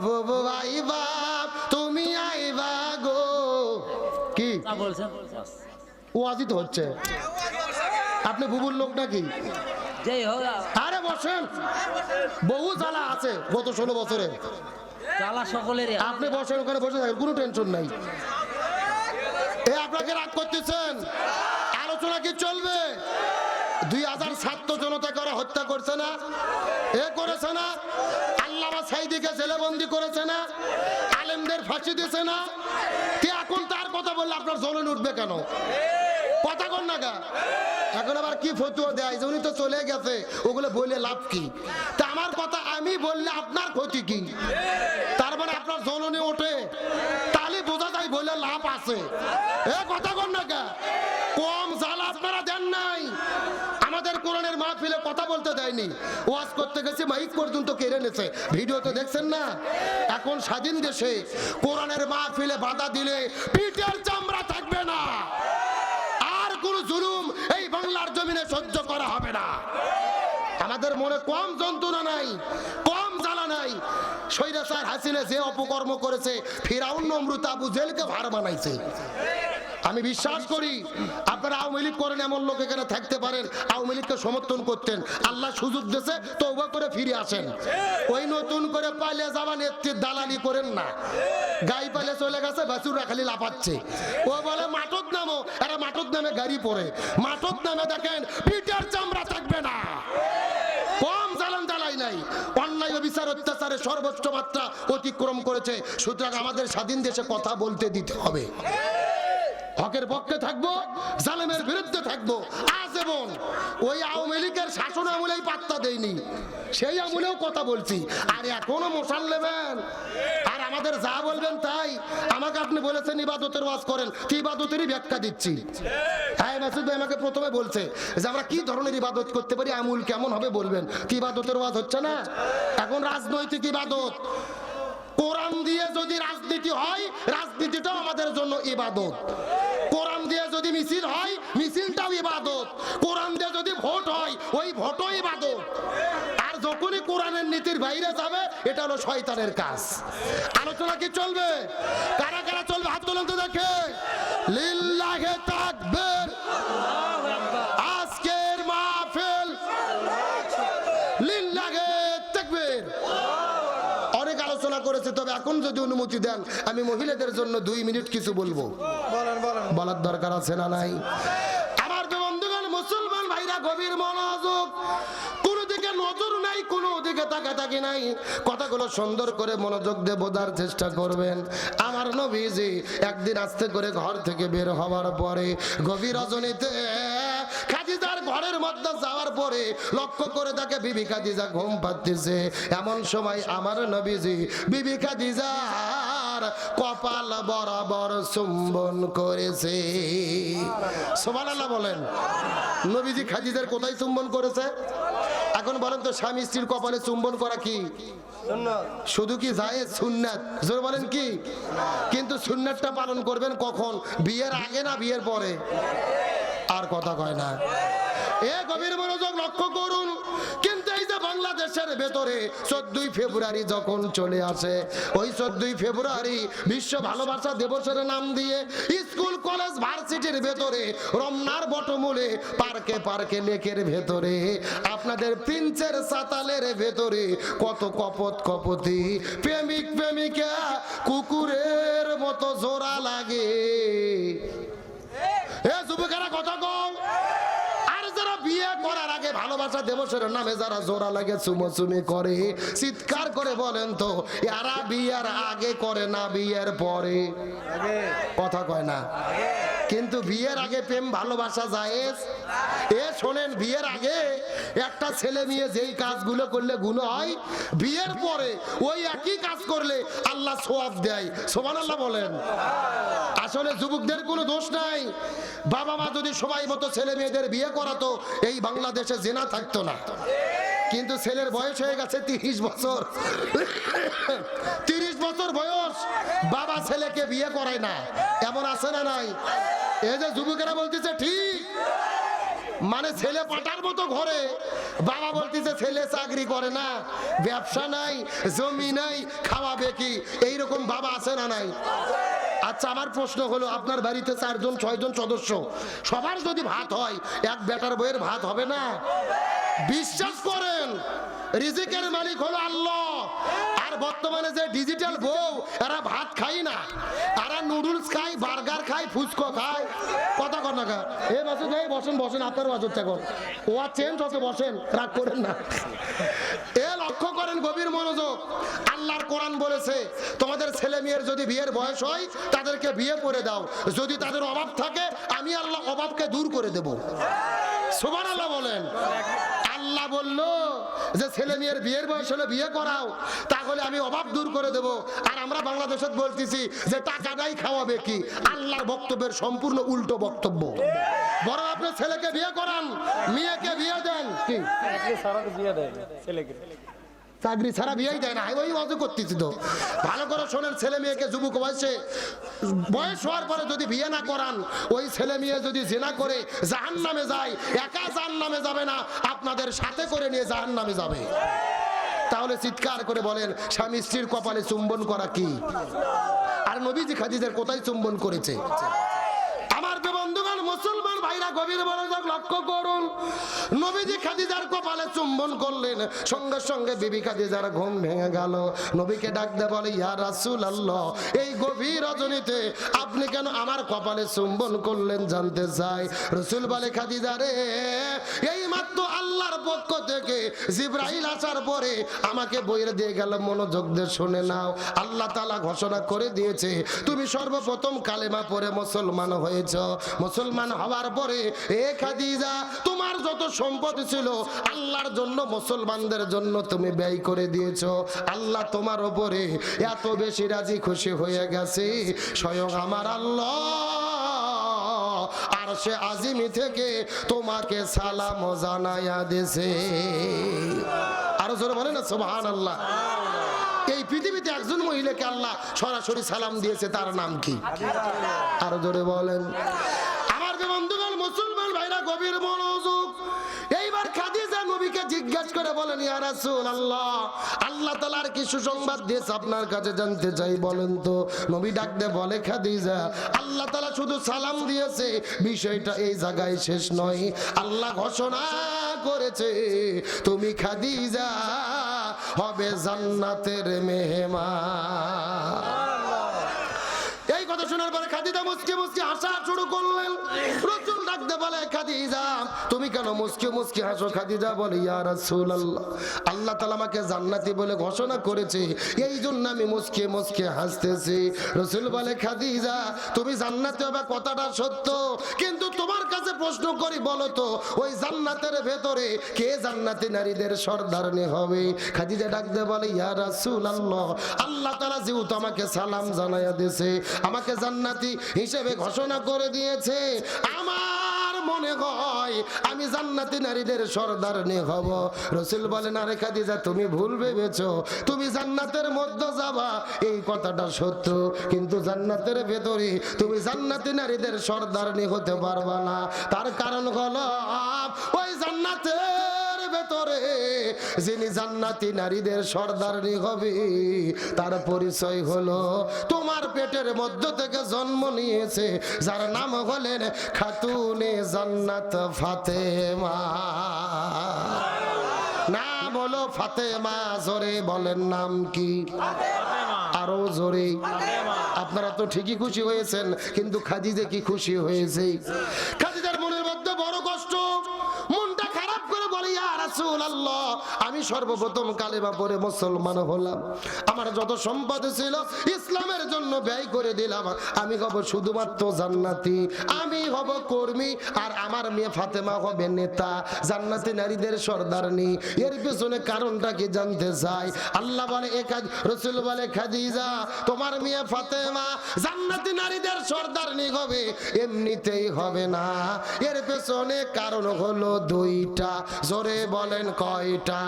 আইবা তুমি আইবা গো কি? ওয়াজি তো হচ্ছে। আপনি বুবুর লোক নাকি? আরে বসেন। বহু জ্বালা আছে গত ষোলো বছরে। আপনি বসেন ওখানে বসে থাকেন কোনো টেনশন নাই। এ আপনাকে রাগ করতেছেন? আলোচনা কি চলবে? দুই হাজার ছাত্র জনতাকে ওরা হত্যা করছে না? এ করেছে না? সাইদিকে জেলেবন্দি করেছে না? আলেমদের ফাঁসি দিয়েছে না? কে এখন তার কথা বললে? আপনার জ্বলন উঠবে কেন? কথা কর না গা। এখন আবার কি ফতুয়া দেয়? উনি তো চলে গেছে, ওগুলো বলে লাভ কি? তা আমার কথা আমি বললে আপনার ক্ষতি কি? তার মানে আপনার জ্বলনে ওঠে। তাহলে বোঝা যায় বলে লাভ আছে। এ, কথা কর না গা। কম জাল আপনারা দেন নাই। কথা বলতে দেয়নি। ওয়াজ করতে গেছে, মাইক পর্যন্ত কেড়ে নেছে। ভিডিও তো দেখছেন না? এখন স্বাধীন দেশে কোরআনের মাহফিলে বাধা দিলে পিঠের চামড়া থাকবে না। আর কোন জুলুম এই বাংলার জমিনে সহ্য করা হবে না। আমাদের মনে কম যন্ত্রণা নাই, কম জ্বালা নাই। সৈরাসার হাসিনে যে অপকর্ম করেছে, ফিরাউন নমরুত আবু জেলকে ভার বানাইছে আমি বিশ্বাস করি আপনারা আওয়ামী লীগ করেন, এমন লোক এখানে থাকতে পারেন, আওয়ামী লীগকে সমর্থন করতেন। আল্লাহ সুযোগ দিয়েছে তৌবা করে ফিরে আসেন। ওই নতুন করে পালিয়ে যাওয়া নেত্রীর দালালি করেন না। গাই পালে চলে গেছে বাসুরা খালি লাফাচ্ছে। ও বলে মাটক নামো। এরা মাটক নামে গাড়ি পরে মাটক নামে দেখেন, পিঠের চামড়া থাকবে না। কম জ্বালান জ্বালাই নাই। অন্যায়, অবিচার, অত্যাচারে সর্বোচ্চ মাত্রা অতিক্রম করেছে। সুতরাং আমাদের স্বাধীন দেশে কথা বলতে দিতে হবে। হকের পক্ষে থাকব, জালেমের বিরুদ্ধে থাকব। আজ আজীবন ওই আওয়ামী লীগের শাসন আমলেই পাত্তা দেয়নি সেই আমলেও কথা বলছি। আর এখনও মশাল নেবেন আর আমাদের যা বলবেন তাই। আমাকে আপনি বলেছেন, ইবাদতের ওয়াজ করেন। কি ইবাদতেরই ব্যাখ্যা দিচ্ছি। হ্যাঁ মাসুদ ভাই আমাকে প্রথমে বলছে যে আমরা কি ধরনের ইবাদত করতে পারি, আমুল কেমন হবে বলবেন। কি ইবাদতের ওয়াজ হচ্ছে না? এখন রাজনৈতিক ইবাদত। কোরআন দিয়ে যদি রাজনীতি হয়, রাজনীতিটাও আমাদের জন্য ইবাদত। কোরআন দিয়ে যদি মিছিল হয়, মিছিলটাও ইবাদত। কোরআন দিয়ে যদি ভোট হয়, ওই ভোটও ইবাদত। আর যখনই কোরআনের নীতির বাইরে যাবে, এটা হলো শয়তানের কাজ। আলোচনা কি চলবে? কারা কারা চলবে? হাত তুলতে দেখে। লিল্লাহে তাকবীর। যদি অনুমতি দেন আমি মহিলাদের জন্য দুই মিনিট কিছু বলব। বলার দরকার আছে না নাই? আমার তো বন্ধুগণ মুসলমান ভাইরা গভীর মনোযোগ। কোনো দিকে নজর নাই কোনো দিকে তাকাতাকি নাই। কথাগুলো সুন্দর করে মনোযোগ দিয়ে বোঝার চেষ্টা করবেন। আমার নবীজি একদিন আস্তে করে ঘর থেকে বের হওয়ার পরে গভীর রজনীতে ঘরের মধ্যে যাওয়ার পরে লক্ষ্য করে তাকে বিবি খাদিজা ঘুম পাচ্ছে এমন সময় আমার নবীজি বিবি খাদিজার কপাল বরাবর চুম্বন করেছে। সোমানাল্লাহ বলেন, নবীজি খাদিজার কোথায় চুম্বন করেছে? এখন বলেন তো, স্বামী স্ত্রীর কপালে চুম্বন করা কি? শুধু কি যায় সুন্নাত? জোর বলেন কি? কিন্তু সুন্নাতটা পালন করবেন কখন? বিয়ের আগে না বিয়ের পরে? আর কথা কয় না। এ গভীর মনোযোগ লক্ষ্য করুন। কিন্তু এই যে বাংলাদেশের ভেতরে চোদ্দই ফেব্রুয়ারি যখন চলে আসে, ওই চোদ্দই ফেব্রুয়ারি বিশ্ব ভালোবাসা দিবসের নাম দিয়ে স্কুল, কলেজ, ভার্সিটির ভেতরে রমনার বটমূলে পার্কে পার্কে লেকের ভেতরে, আপনাদের প্রিন্সের সাতালের ভেতরে কত কপত কপতি, প্রেমিক প্রেমিকা কুকুরের মতো জোড়া লাগে। এ কথা কম করার আগে ভালোবাসা দেবসের নামে যারা জোড়া লাগে চুমোচুমি করে। চিৎকার করে বলেন তো এরা বিয়ের আগে করে না বিয়ের পরে? কথা কয় না। কিন্তু বিয়ের আগে প্রেম ভালোবাসা যায়। এ শোনেন, বিয়ের আগে একটা ছেলে মেয়ে যেই কাজগুলো করলে গুণ হয়, বিয়ের পরে ওই একই কাজ করলে আল্লাহ সোয়াব দেয়। সোমান আল্লাহ বলেন। আসলে যুবকদের কোনো দোষ নাই। বাবা মা যদি সবাই মতো ছেলে মেয়েদের বিয়ে করাতো, এই বাংলাদেশে জেনা থাকতো না। কিন্তু ছেলের বয়স হয়ে গেছে তিরিশ বছর। তিরিশ বছর বয়স। বাবা ছেলেকে বিয়ে করায় না। এমন আছে না নাই? এই যে যুবকেরা বলতেছে, ঠিক। মানে ছেলে পাটার মতো ঘরে। বাবা বলতেছে, ছেলে চাকরি করে না। ব্যবসা নাই, জমি নাই, খাওয়াবে কি? এইরকম বাবা আছে না নাই? আচ্ছা আমার প্রশ্ন হলো, আপনার বাড়িতে চারজন, ছয়জন সদস্য, সবার যদি ভাত হয়, এক বেটার বইয়ের ভাত হবে না? বিশ্বাস করেন, রিজিকের মালিক হলো আল্লাহ। আর বর্তমানে যে ডিজিটাল বউ, এরা ভাত খাই না। তারা নুডলস খায়, বার্গার খায়, ফুচকো খায়। কথা কর না কা এ বাসে যাই, বসেন বসেন আপনার বাজর থাকুন ও আর চেঞ্জ হতে বসেন, রাগ করেন না। এ লক্ষ্য করেন গভীর মনোযোগ। আল্লাহর কোরআন বলেছে, তোমাদের ছেলে মেয়ের যদি বিয়ের বয়স হয়, তাদেরকে বিয়ে করে দাও। যদি তাদের অভাব থাকে, আমি আল্লাহ অভাবকে দূর করে দেব। সুবান আল্লাহ বলেন। আল্লাহ বলল যে, ছেলে মেয়ের বিয়ের বয়স হলে বিয়ে করাও। তাহলে আমি অভাব দূর করে দেব। আর আমরা বাংলাদেশত বলতেছি যে, টাকাটাই খাওয়াবে কি? আল্লাহর বক্তব্যের সম্পূর্ণ উল্টো বক্তব্য। বড় আপনার ছেলেকে বিয়ে করান, মেয়েকে বিয়ে দেন, কি? চাকরি ছাড়া বিয়েই দেয় না। ওই অজু করতেছি তো। ভালো করে শোনেন, ছেলে মেয়েকে যুবক বয়সে, বয়স হওয়ার পরে যদি বিয়ে না করান, ওই ছেলে মেয়ে যদি জেনা করে জাহান নামে যায়, একা জাহান নামে যাবে না, আপনাদের সাথে করে নিয়ে জাহান নামে যাবে। তাহলে চিৎকার করে বলেন, স্বামী স্ত্রীর কপালে চুম্বন করা কি? আর নবীজি খাদিজের কোথায় চুম্বন করেছে? গভীর মনোযোগ লক্ষ্য করুন। নবীজি খাদিজার কপালে চুম্বন করলেন। সঙ্গে সঙ্গে বিবি খাদিজার ঘুম ভেঙে গেল। নবীকে ডাকতে বলে, ইয়া রাসূল আল্লাহ এই গভীর রজনীতে আপনি কেন আমার কপালে চুম্বন করলেন জানতে চাই? রসুল বলে, খাদিজা রে, এই মাত্র আল্লাহর পক্ষ থেকে জিব্রাইল আসার পরে আমাকে বইয়ের দিয়ে গেল মনোযোগ দিয়ে শুনে নাও। আল্লাহ তালা ঘোষণা করে দিয়েছে, তুমি সর্বপ্রথম কালেমা পরে মুসলমান হয়েছ। মুসলমান হওয়ার পরে তোমার যত সম্পদ ছিল, আল্লাহর জন্য মুসলমানদের জন্য তুমি ব্যয় করে দিয়েছ। আল্লাহ তোমার ওপরে এত বেশি রাজি খুশি হয়ে গেছে। স্বয়ং আমার আল্লাহ আর সে আজিমি থেকে তোমাকে সালাম জানাইয়া দিছে আরও জোরে বলে না আল্লাহ এই পৃথিবীতে একজন মহিলাকে আল্লাহ সরাসরি সালাম দিয়েছে, তার নাম কি? আরও জোরে বলেন। গভীর মনোযোগ। এইবার খাদিজা নবীকে জিজ্ঞাসা করে বলেন, ইয়া রাসূল আল্লাহ আল্লাহ তাআলার কি সুসংবাদ দিয়েছে আপনার কাছে জানতে চাই বলেন তো? নবী ডাকতে বলে, খাদিজা, আল্লাহ তাআলা শুধু সালাম দিয়েছে, বিষয়টা এই জায়গায় শেষ নয়। আল্লাহ ঘোষণা করেছে, তুমি খাদিজা হবে জান্নাতের মেহমান। কথা শোনার পরে খাদিজা মুসকে মুসকে হাসা শুরু করলেন। রসুল ডাকতে বলে, খাদিজা, তুমি কেন মুসকে মুসকে হাসো খাদিজা বলে, ইয়া রাসূলুল্লাহ? আল্লাহ তাআলা আমাকে জান্নাতি বলে ঘোষণা করেছে, এই জন্য আমি মুসকে মুসকে হাসতেছি। রসুল বলে, খাদিজা, তুমি জান্নাতে হবে, কথাটা সত্য। কিন্তু তোমার কাছে প্রশ্ন করি, বলো তো, ওই জান্নাতের ভেতরে কে জান্নাতি নারীদের সর্দারনি হবে? খাদিজা ডাকতে বলে, ইয়া রাসূলুল্লাহ। আল্লাহ তাআলা যেহেতু আমাকে সালাম জানাইয়া দিয়েছে, আমাকে জান্নাতি হিসেবে ঘোষণা করে দিয়েছে। আমার মনে হয় আমি জান্নাতি নারীদের সর্দারনি হব। রসুল বলেন, আরে খাদিজা, তুমি ভুল ভেবেছো। তুমি জান্নাতের মধ্যে যাবা, এই কথাটা সত্য। কিন্তু জান্নাতের ভেতরে তুমি জান্নাতি নারীদের সর্দারনি হতে পারবা না। তার কারণ হলো, ওই জান্নাতের ভেতরে যিনি জান্নাতি নারীদের সর্দারনি হবে, তার পরিচয় হলো তোমার পেটের মধ্য থেকে জন্ম নিয়েছে, যার নাম হলেন খাতুনে জান্নাত ফাতেমা। নাম হলো ফাতেমা, জোরে বলেন নাম কি? আরও জোরে। আপনারা তো ঠিকই খুশি হয়েছেন, কিন্তু খাদিজে কি খুশি হয়েছে? খাদিজার মনের মধ্যে বড় কষ্ট মনটা করে বলি রাসূলুল্লাহ, আমি সর্বপ্রথম কালেমা পড়ে মুসলমান হলাম। আমার যত সম্পদ ছিল, ইসলামের জন্য ব্যয় করে দিলাম। আমি হব শুধুমাত্র জান্নাতি, আমি হব কর্মী, আর আমার মেয়ে ফাতেমা হবে নেতা, জান্নাতি নারীদের সর্দারনি। এর পেছনে কারণটা কি জানতে চাই? আল্লাহ বলে একাজ রসুল বলে, খাদিজা, তোমার মেয়ে ফাতেমা জান্নাতি নারীদের সর্দার সর্দারনি হবে, এমনিতেই হবে না। এর পেছনে কারণ হলো দুইটা। জোরে বলেন কয়টা?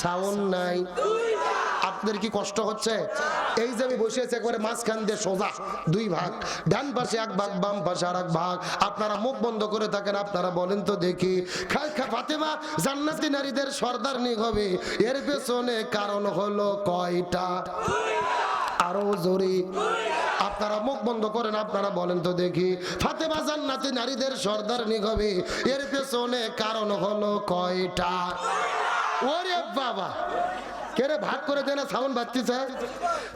সাউন্ড নাই। আপনাদের কি কষ্ট হচ্ছে? এই যে আমি বসে আছি, একবারে মাঝখান দিয়ে সোজা, দুই ভাগ। ডান পাশে এক ভাগ, বাম পাশে আর এক ভাগ। আপনারা মুখ বন্ধ করে থাকেন, আপনারা বলেন তো দেখি। ফাতেমা, জান্নাতি নারীদের সর্দারনি হবে এর পেছনে কারণ হলো কয়টা? আরও জোরে। আপনারা মুখ বন্ধ করেন, আপনারা বলেন তো দেখি। ফাতেমা জান্নাতি নারীদের সর্দার নিগবে এর পেছনে কারণ হলো কয়টা? ওরে বাবা! কেরে ভাগ করে দেনা সাউন্ড বাজতেছে?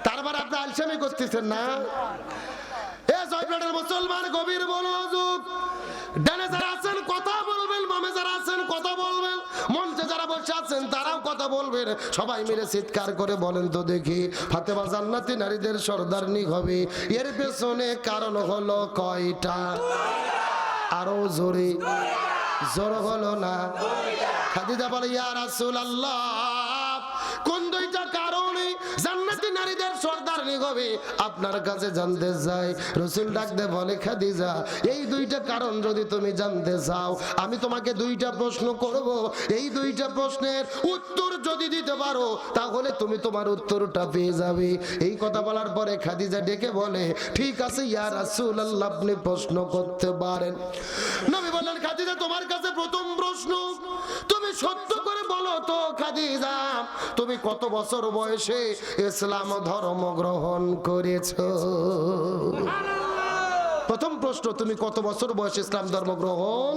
তারপর আপনি আলসামি করতেছেন না? এ জয়প্রাটের মুসলমান গভীর মনোযোগ। ডানে যারা আছেন, কথা বলবেন, বামে যারা আছেন, কথা বলবেন। মঞ্চে যারা বসে আছেন, তারাও কথা বলবেন। সবাই মিলে চিৎকার করে বলেন তো দেখি, ফাতেমা জান্নাতি নারীদের সর্দারনি হবে। এর পেছনে কারণ হলো কয়টা? আরও জোরে। জোর হলো না? খাদিজা বলে, ইয়া রাসূলুল্লাহ, কোন কারণে জান্নাতি নারীদের সর্দারনি হবে আপনার কাছে জানতে চাই, রসুল ডাকতে বলে, খাদিজা, এই দুইটা কারণ যদি তুমি জানতে চাও, আমি তোমাকে দুইটা প্রশ্ন করব। এই দুইটা প্রশ্নের উত্তর যদি দিতে পারো, তাহলে তুমি তোমার উত্তরটা পেয়ে যাবে। এই কথা বলার পরে খাদিজা ডেকে বলে, ঠিক আছে, ইয়া রাসূলুল্লাহ, আপনি প্রশ্ন করতে পারেন। নবী বললেন, খাদিজা, তোমার কাছে প্রথম প্রশ্ন। তুমি সত্য করে বলো তো, খাদিজা। তুমি কত বছর বয়সে ইসলাম ধর্ম গ্রহণ করেছ? প্রথম প্রশ্ন, তুমি কত বছর বয়সে ইসলাম ধর্ম গ্রহণ?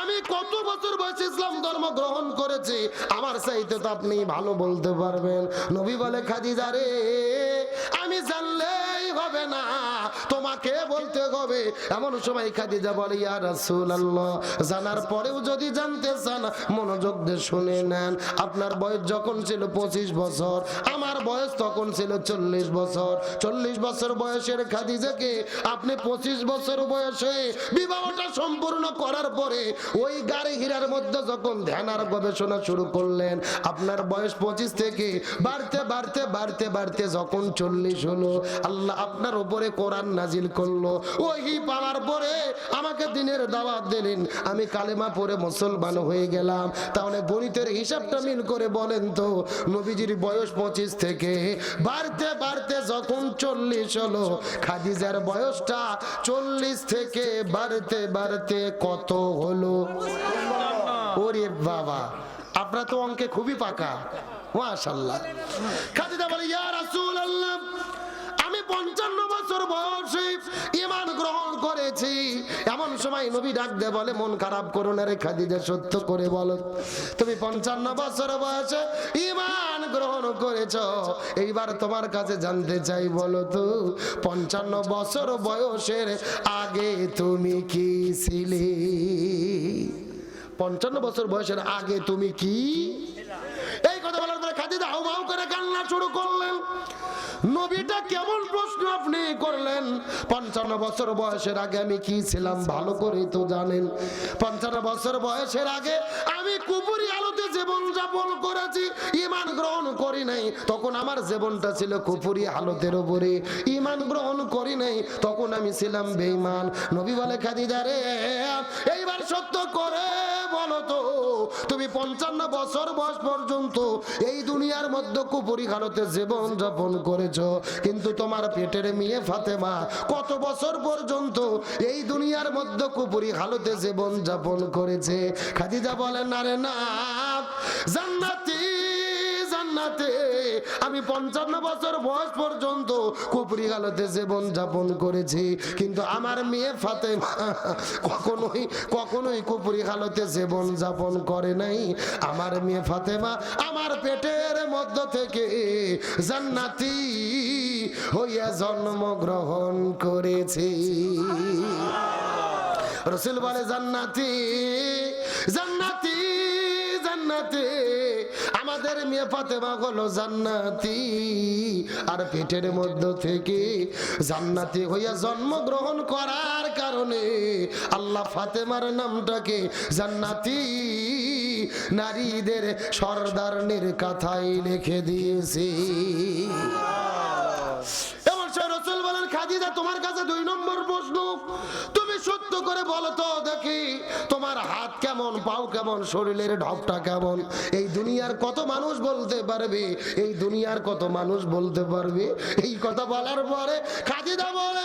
আমি কত বছর বয়সে ইসলাম ধর্ম গ্রহণ করেছি? আমার চাইতে তো আপনি ভালো বলতে পারবেন। নবী বলে, খাদিজা রে, আমি জানলেই হবে না। তোমাকে বলতে হবে। এমন সময় খাদিজা বলে, ইয়া রাসূলুল্লাহ। জানার পরেও যদি জানতে চান, মনোযোগ দিয়ে শুনে নেন। আপনার বয়স যখন ছিল পঁচিশ বছর, আমার বয়স তখন ছিল চল্লিশ বছর। চল্লিশ বছর বয়সের খাদিজাকে আপনি পঁচিশ বছর বয়সে বিবাহটা সম্পূর্ণ করার পরে ওই গাড়ি হীরার মধ্যে যখন ধ্যান আর গবেষণা শুরু করলেন, আপনার বয়স পঁচিশ থেকে বাড়তে বাড়তে বাড়তে বাড়তে যখন চল্লিশ হলো, আল্লাহ আপনার উপরে কোরআন নাজিল করল। ওই পাওয়ার পরে আমাকে দিনের দাওয়াত দিলেন। আমি কালেমা পরে মুসলমান হয়ে গেলাম। তাহলে গণিতের হিসাবটা মিল করে বলেন তো, নবীজির বয়স পঁচিশ থেকে। বাড়তে বাড়তে যখন চল্লিশ হলো, খাদিজার বয়সটা চল্লিশ থেকে বাড়তে বাড়তে কত হলো? ওরে বাবা, আপনারা তো অঙ্কে খুবই পাকা। মাশাল্লাহ খাদিজা বলে, ইয়া রাসূলুল্লাহ পঞ্চান্ন বছর বয়সে ইমান গ্রহণ করেছি। এমন সময় নবী ডাক দে বলে, মন খারাপ করো না রে খাদিজা, সত্য করে বলো। তুমি পঞ্চান্ন বছর বয়সে ইমান গ্রহণ করেছ। এইবার তোমার কাছে জানতে চাই বলো তো, পঞ্চান্ন বছর বয়সের আগে তুমি কি ছিলে? পঞ্চান্ন বছর বয়সের আগে তুমি কি আমি কুপুরি আলোতে জীবন যাপন করেছি, ইমান গ্রহণ করি নাই, তখন আমার জীবনটা ছিল কুপুরি হালতের উপরে। ইমান গ্রহণ করি নাই, তখন আমি ছিলাম বেঈমান। নবী বলে, খাদিজা রে, এইবার সত্য করে। বলো তো তুমি পঞ্চান্ন বছর বয়স পর্যন্ত এই দুনিয়ার মধ্যে কুপুরি খালতে জীবন যাপন করেছ। কিন্তু তোমার পেটের মেয়ে ফাতেমা কত বছর পর্যন্ত এই দুনিয়ার মধ্যে কুপুরি খালতে জীবন যাপন করেছে? খাদিজা বলেন আরে না জান্নাতে আমি পঞ্চান্ন বছর বয়স পর্যন্ত কুপুরি গালতে জীবন যাপন করেছি। কিন্তু আমার মেয়ে ফাতেমা কখনোই কখনোই কুপুরি গালতে জীবন যাপন করে নাই। আমার মেয়ে ফাতেমা আমার পেটের মধ্য থেকে জান্নাতি হইয়া জন্মগ্রহণ করেছি। রসুল বলে, জান্নাতি জান্নাতি জান্নাতি। আমাদের মেয়ে ফাতেমা হলো জান্নাতি। আর পেটের মধ্য থেকে জান্নাতি হইয়া জন্মগ্রহণ করার কারণে আল্লাহ ফাতেমার নামটাকে জান্নাতি নারীদের সর্দারনির কথাই লিখে দিয়েছি। এমন সে রসুল বলেন, খাদিজা, তোমার কাছে দুই নম্বর প্রশ্ন। তুমি সত্য করে বলো তো দেখি, তোমার হাত কেমন, পাও কেমন, শরীরের ঢপটা কেমন? এই দুনিয়ার কত মানুষ বলতে পারবে? এই দুনিয়ার কত মানুষ বলতে পারবে? এই কথা বলার পরে খাদিজা বলে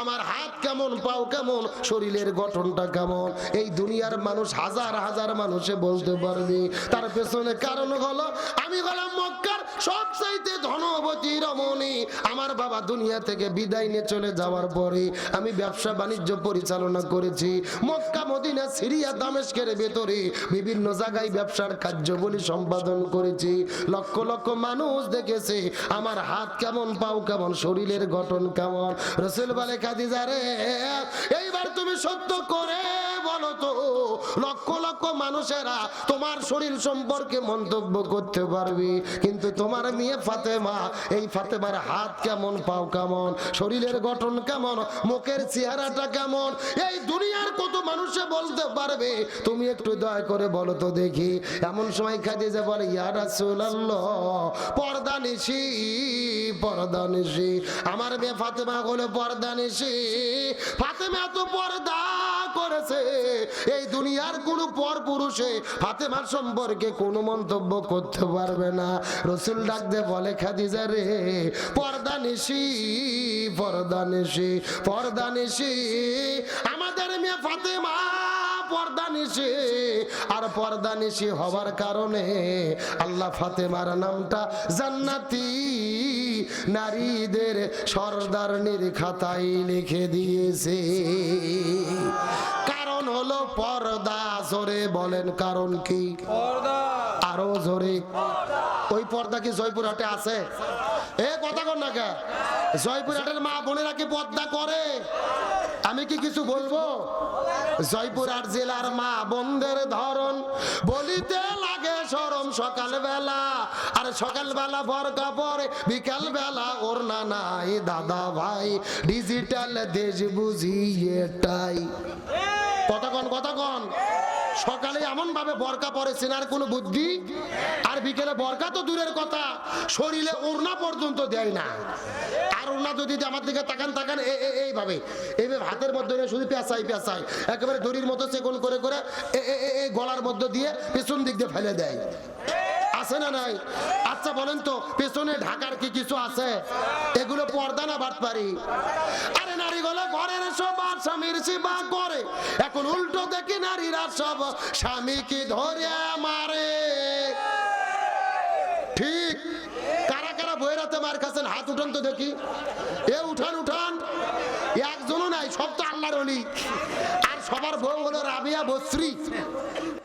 আমার হাত কেমন, পাও কেমন, শরীরের গঠনটা কেমন? এই দুনিয়ার মানুষ হাজার হাজার মানুষে বলতে পারবে। তার পেছনে কারণ হলো, আমি হলাম মক্কার সবচাইতে ধনবতী রমণী। আমার বাবা দুনিয়া থেকে বিদায় নিয়ে চলে যাওয়ার পরে আমি ব্যবসা বাণিজ্য পরিচালনা করেছি। মক্কা, মদিনা, সিরিয়া, দামেস্কের ভেতরে বিভিন্ন জায়গায় ব্যবসার কার্যবলী সম্পাদন করেছি। লক্ষ লক্ষ মানুষ দেখেছে, আমার হাত কেমন, পাও কেমন, শরীরের গঠন কেমন। রসুল বলে কাদিজা রে, এইবার তুমি সত্য করে বলো তো, লক্ষ লক্ষ মানুষেরা তোমার শরীর সম্পর্কে মন্তব্য করতে পারবে। কিন্তু তোমার মেয়ে ফাতেমা, এই ফাতেমার হাত কেমন, পাও কেমন, শরীরের গঠন কেমন, মুখের চেহারাটা কেমন? এই দুনিয়ার কত মানুষে বলতে পারবে? তুমি একটু দয়া করে বলো তো দেখি। এমন সময় খাদিজা বলে ইয়ারা রাসূলুল্লাহ, পর্দা নিশি পর্দা নিশি। আমার মেয়ে ফাতেমা হলো পর্দা নিশি। ফাতেমা তো পর্দা। করেছে। এই দুনিয়ার কোনো পর পুরুষে ফাতেমার সম্পর্কে কোনো মন্তব্য করতে পারবে না। রসুল ডাকতে বলে, খাদিজা রে, পর্দা নিশি পর্দা নিশি পর্দা নিশি। আমাদের মেয়ে ফাতেমা পর্দা নিশি আর পর্দা নিশি হওয়ার কারণে আল্লাহ ফাতেমার নামটা জান্নাতি নারীদের সর্দারনির খাতায় লিখে দিয়েছে। কারণ হলো পর্দা জোরে বলেন কারণ কি? আরও জোরে। ওই পর্দা কি জয়পুরহাটে আছে? এ কথা না কে? মা কি করে? আমি কি কিছু বলব? জয়পুরহাট জেলার মা বোনদের ধরন বলিতে লাগে সরম সকাল বেলা আর সকাল বেলা বরকা পরে বিকাল বেলা ওর না নাই দাদা ভাই। ডিজিটাল দেশ বুঝি এটাই। কতক্ষণ কতক্ষণ সকালে এমন ভাবে বরকা পরে সেনার কোনো বুদ্ধি? আর বিকেলে বরকা তো দূরের কথা, শরীরে ওড়না পর্যন্ত দেয় না। আর ওড়না যদি আমার দিকে তাকান তাকান এইভাবে এইভাবে হাতের মধ্যে শুধু পেঁচাই পেঁচাই, একেবারে দড়ির মতো চেকন করে করে এ- গলার মধ্যে দিয়ে পেছন দিক দিয়ে ফেলে দেয়। আছে না নাই? আচ্ছা বলেন তো, পেছনে ঢাকার কি কিছু আছে? এগুলো পর্দা না বাদ পারি আরে নারীগুলো ঘরের সব আর স্বামীর সেবা করে। এখন উল্টো দেখি নারীরা সব স্বামীকে ধরে মারে? ঠিক। কারা কারা বইরাতে মার খাচ্ছেন? হাত উঠান তো দেখি। এ উঠান উঠান। একজনও নাই, সব তো আল্লাহর অলি। সবার বউ হলো রাবিয়া বশ্রী।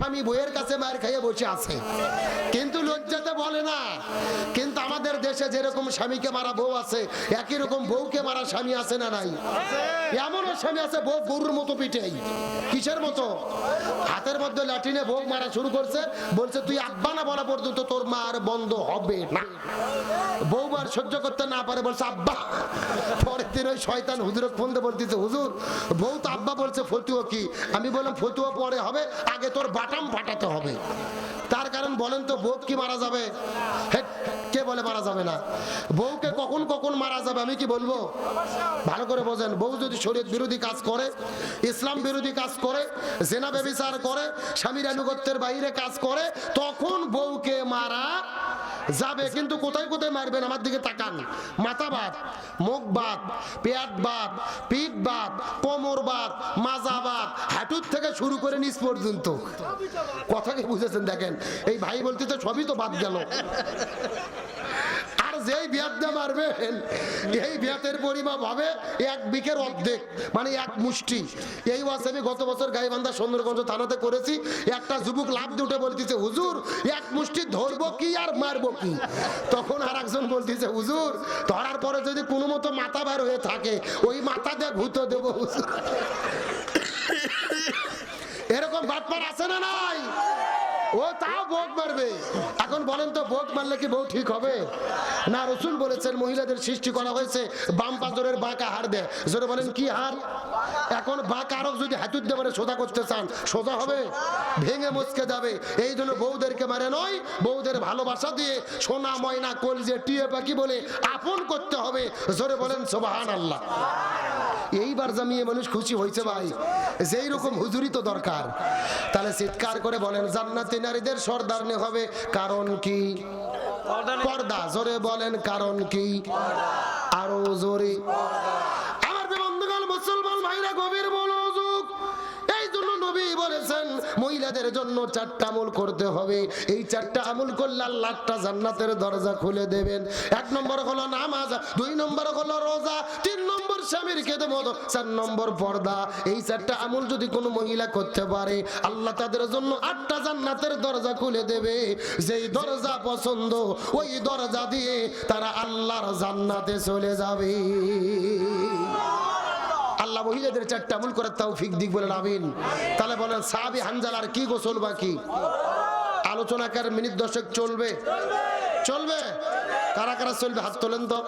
আমি বইয়ের কাছে মায়ের খাইয়ে বসে আছে। কিন্তু লজ্জাতে বলে না। কিন্তু আমাদের দেশে যেরকম স্বামীকে মারা বউ আছে, একই রকম বউকে মারা স্বামী আছে না নাই? এমনও স্বামী আছে, বউ গরুর মতো পিঠেই। কিসের মতো? হাতের মধ্যে ল্যাটিনে বউ মারা শুরু করছে, বলছে, তুই আব্বা না বলা পর্যন্ত তোর মার বন্ধ হবে না। বউ আর সহ্য করতে না পারে, বলছে, আব্বা। পরের দিন ওই শয়তান হুজুর ফোন দিয়ে বলতেছে, হুজুর, বউ তো আব্বা বলছে ফতুয়া কি? আমি বললাম, ফতুয়া পরে হবে, আগে তোর বাটাম ফাটাতে হবে। তার কারণ বলেন তো, বউ কি মারা যাবে? কে বলে মারা যাবে না? বউকে কখন কখন মারা যাবে, আমি কি বলব? ভালো করে বোঝেন, বউ যদি শরীর বিরোধী কাজ করে, ইসলাম বিরোধী কাজ করে, জেনা ব্যবিচার করে, স্বামীর আনুগত্যের বাইরে কাজ করে, তখন বউকে মারা যাবে, কিন্তু কোথায় কোথায় মারবেন? আমার দিকে তাকান। মাথা বাদ, মুখ বাদ, পেট বাদ, পিঠ বাদ, কোমর বাদ, মাজা বাদ, হাঁটুর থেকে শুরু করে নিচ পর্যন্ত। কথা কি বুঝেছেন দেখেন? এই ভাই বলতে তো সবই তো বাদ গেল। যেই মারবেন এই বিয়াতের পরিমাপ হবে এক বিকের অর্ধেক মানে এক মুষ্টি। এই আমি গত বছর গাইবান্ধা সুন্দরগঞ্জ থানাতে করেছি, একটা যুবক লাভ উঠে বলতেছে, হুজুর, এক মুষ্টি ধরবো কি আর মারবো কি? তখন আর একজন বলতেছে, হুজুর, ধরার পরে যদি কোনো মতো মাথা বার হয়ে থাকে, ওই মাথা দিয়ে ভূত দেবো এরকম বাটপার আছে না নাই? ও তাও ভোগ মারবে। এখন বলেন তো, ভোগ মারলে কি বউ ঠিক হবে? না, রসুল বলেছেন, মহিলাদের সৃষ্টি করা হয়েছে, বাম পাজরের বাঁকা হার দেয়। জোরে বলেন, কি হার এখন বাঁকা আরও যদি হাতুর দেবারে সোজা করতে চান, সোজা হবে, ভেঙে মুচকে যাবে। এই জন্য বউদেরকে মারে নয়, বউদের ভালোবাসা দিয়ে সোনা, ময়না, কলজে, টিয়ে পাখি বলে আপন করতে হবে। জোরে বলেন সোবাহান আল্লাহ এইবার জামিয়ে মানুষ খুশি হয়েছে ভাই। যেই রকম হুজুরি তো দরকার। তাহলে চিৎকার করে বলেন, জান্নাতি নারীদের সর্দার নে হবে কারণ কি? পর্দা, জোরে বলেন, কারণ কি? আরও জোরে। আমার বন্ধুগণ, মুসলমান ভাইরা গভীর বলেছেন মহিলাদের জন্য চারটা আমল করতে হবে। এই চারটা আমল করলে আল্লাহ একটা জান্নাতের দরজা খুলে দেবেন। এক নম্বর হলো নামাজ, দুই নম্বর হলো রোজা, তিন নম্বর স্বামীর খেদমত, চার নম্বর পর্দা। এই চারটা আমল যদি কোনো মহিলা করতে পারে, আল্লাহ তাদের জন্য আটটা জান্নাতের দরজা খুলে দেবে। যেই দরজা পছন্দ, ওই দরজা দিয়ে তারা আল্লাহর জান্নাতে চলে যাবে। আল্লাহ মহিলাদের চারটা আমল করে তাও ফিক দিক বলেন, আমিন। তাহলে বলেন, সাহাবি হানজালার কি গোসল বাকি? আলোচনাকার মিনিট দশক চলবে। চলবে? কারা কারা চলবে? হাত তোলেন তো।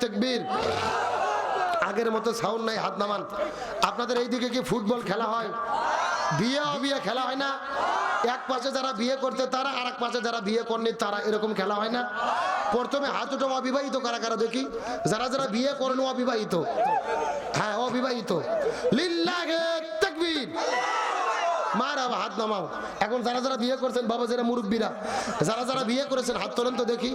তাকবীর। আগের মতো সাউন্ড নাই, হাত নামান। আপনাদের এইদিকে কি ফুটবল খেলা হয়? বিয়ে অবিয়ে খেলা হয় না? এক পাশে যারা বিয়ে করতে তারা আর এক পাশে যারা বিয়ে করেনি তারা এরকম খেলা হয় না? প্রথমে হাত উঠো অবিবাহিত কারা কারা দেখি? যারা যারা বিয়ে করেন অবিবাহিত। হ্যাঁ অবিবাহিত। লিল্লাহে হাত নামাও। এখন যারা যারা বিয়ে করেছেন, বাবা যারা মুরব্বীরা, যারা যারা বিয়ে করেছেন, হাত তোলেন তো দেখি।